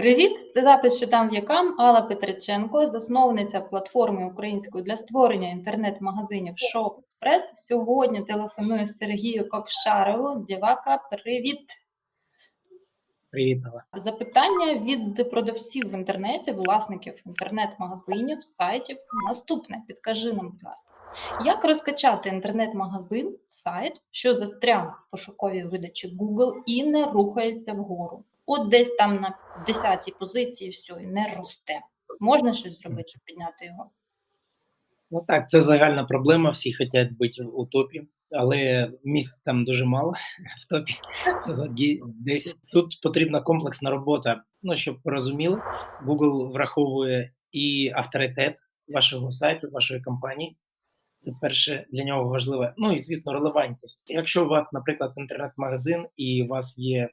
Привіт! Це запис що там в Алла Петриченко, засновниця платформи української для створення інтернет-магазинів Shop Express. Сьогодні телефоную Сергію Кокшарову. Дівака, привіт! Привіт, Алла. Запитання від продавців в інтернеті, власників інтернет-магазинів, сайтів. Наступне, підкажи нам, будь ласка, як розкачати інтернет-магазин, сайт, що застряг в пошуковій видачі Google і не рухається вгору? От десь там на 10-й позиції все, і не росте. Можна щось зробити, щоб підняти його? Ну так, це загальна проблема. Всі хочуть бути у топі, але місць там дуже мало в топі. Цього 10. Тут потрібна комплексна робота. Ну, щоб порозуміли, Google враховує і авторитет вашого сайту, вашої компанії. Це перше для нього важливе. Ну і звісно, релевантність. Якщо у вас, наприклад, інтернет-магазин і у вас є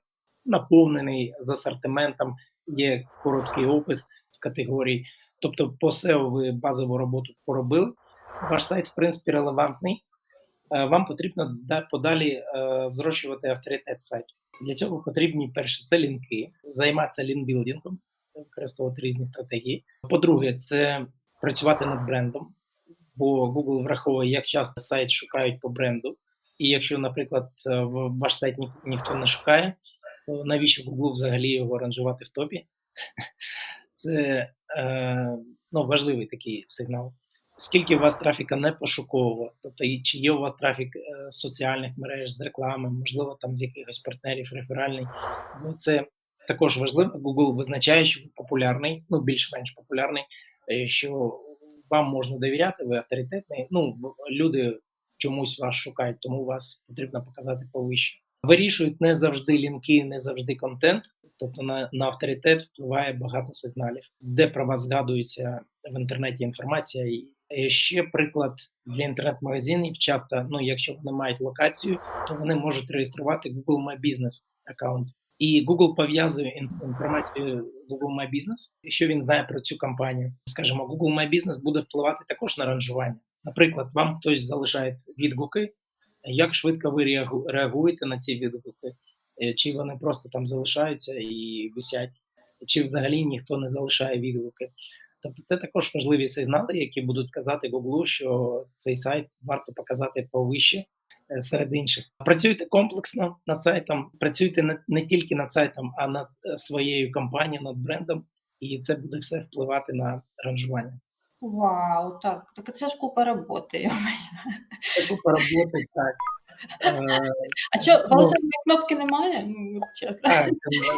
наповнений з асортиментом, є короткий опис категорій. Тобто, по SEO ви базову роботу поробили. Ваш сайт, в принципі, релевантний. Е, Вам потрібно подалі е, зрощувати авторитет сайту. Для цього потрібні перше це лінки, займатися лінбілдингом, використовувати різні стратегії. По-друге, це працювати над брендом, бо Google враховує, як часто сайт шукають по бренду. І якщо, наприклад, е, ваш сайт ні, ніхто не шукає, то навіщо Google взагалі його ранжувати в топі? Це е, ну, важливий такий сигнал. Скільки у вас трафіка не пошукового, тобто чи є у вас трафік е, з соціальних мереж, з реклами, можливо, там з якихось партнерів реферальний. Ну, це також важливо. Google визначає, що ви популярний, ну більш-менш популярний, е, що вам можна довіряти, ви авторитетний. Ну, люди чомусь вас шукають, тому вас потрібно показати повище. Вирішують не завжди лінки, не завжди контент. Тобто на на авторитет впливає багато сигналів, де про вас згадується в інтернеті інформація. І ще приклад для інтернет-магазинів. Часто, ну якщо вони мають локацію, то вони можуть реєструвати Google My Business аккаунт. І Google пов'язує інформацію Google My Business, якщо він знає про цю компанію. Скажімо, Google My Business буде впливати також на ранжування. Наприклад, вам хтось залишає відгуки. Як швидко ви реагуєте на ці відгуки? Чи вони просто там залишаються і висять, чи взагалі ніхто не залишає відгуки? Тобто це також важливі сигнали, які будуть казати Google, що цей сайт варто показати повище серед інших. Працюйте комплексно над сайтом, працюйте не, не тільки над сайтом, а над своєю компанією, над брендом, і це буде все впливати на ранжування. Вау, так, так це ж купа роботи. Це купа роботи, так. А що, голосової кнопки немає? Ну, чесно. Так,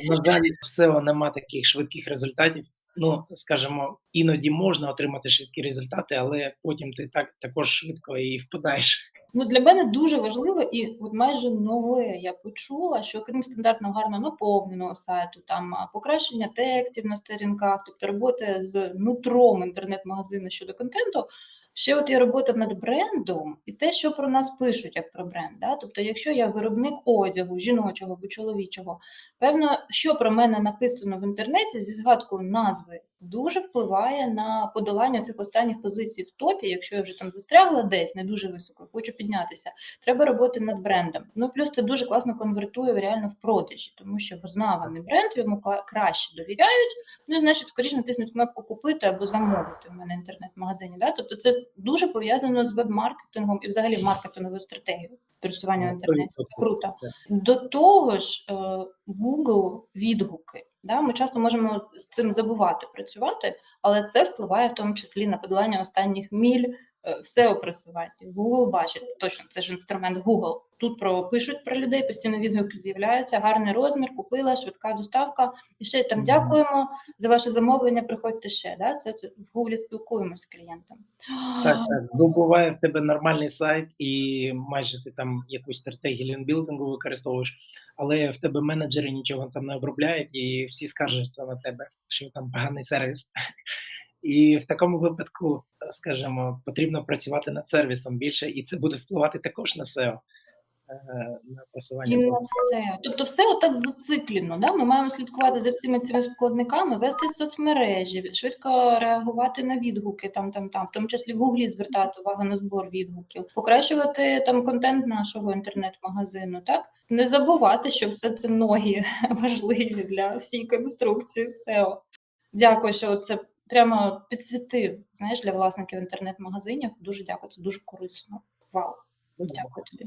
на жаль, в SEO нема таких швидких результатів. Ну, скажімо, іноді можна отримати швидкі результати, але потім ти так також швидко і впадаєш. Ну, для мене дуже важливо і от майже нове я почула, що окрім стандартного гарно наповненого сайту, там покращення текстів на сторінках, тобто робота з нутром інтернет-магазину щодо контенту. Ще от є робота над брендом і те, що про нас пишуть як про бренд. Да? Тобто, якщо я виробник одягу, жіночого або чоловічого, певно, що про мене написано в інтернеті зі згадкою назви, дуже впливає на подолання цих останніх позицій в топі. Якщо я вже там застрягла десь не дуже високо, хочу піднятися. Треба роботи над брендом. Ну плюс це дуже класно конвертує реально в продажі, тому що визнаваний бренд йому краще довіряють. Ну значить, скоріше натиснуть кнопку купити або замовити в мене інтернет-магазині. Да? Тобто, це дуже пов'язано з веб-маркетингом і взагалі маркетинговою стратегією пересування в інтернеті. Круто. До того ж, Google відгуки. Да? Ми часто можемо з цим забувати працювати, але це впливає в тому числі на подолання останніх міль все опресувати. Google бачить, точно це ж інструмент Google. Тут про пишуть про людей, постійно відгуки з'являються, гарний розмір, купила, швидка доставка. І ще там дякуємо за ваше замовлення. Приходьте ще. Да? Це, це в Google спілкуємося з клієнтом. Так, так. Бо буває в тебе нормальний сайт, і майже ти там якусь стратегію лінбілдингу використовуєш, але в тебе менеджери нічого там не обробляють, і всі скаржаться на тебе, що там поганий сервіс. І в такому випадку, скажімо, потрібно працювати над сервісом більше, і це буде впливати також на SEO. на просування. І на все. Тобто, все отак зациклено. Да? Ми маємо слідкувати за всіми цими складниками, вести соцмережі, швидко реагувати на відгуки, там, там, там, в тому числі в Гуглі звертати увагу на збор відгуків, покращувати там контент нашого інтернет-магазину. Так не забувати, що все це ноги важливі для всієї конструкції SEO. Дякую, що це прямо підсвітив. Знаєш, для власників інтернет-магазинів. Дуже дякую, це дуже корисно. Вау, дякую тобі.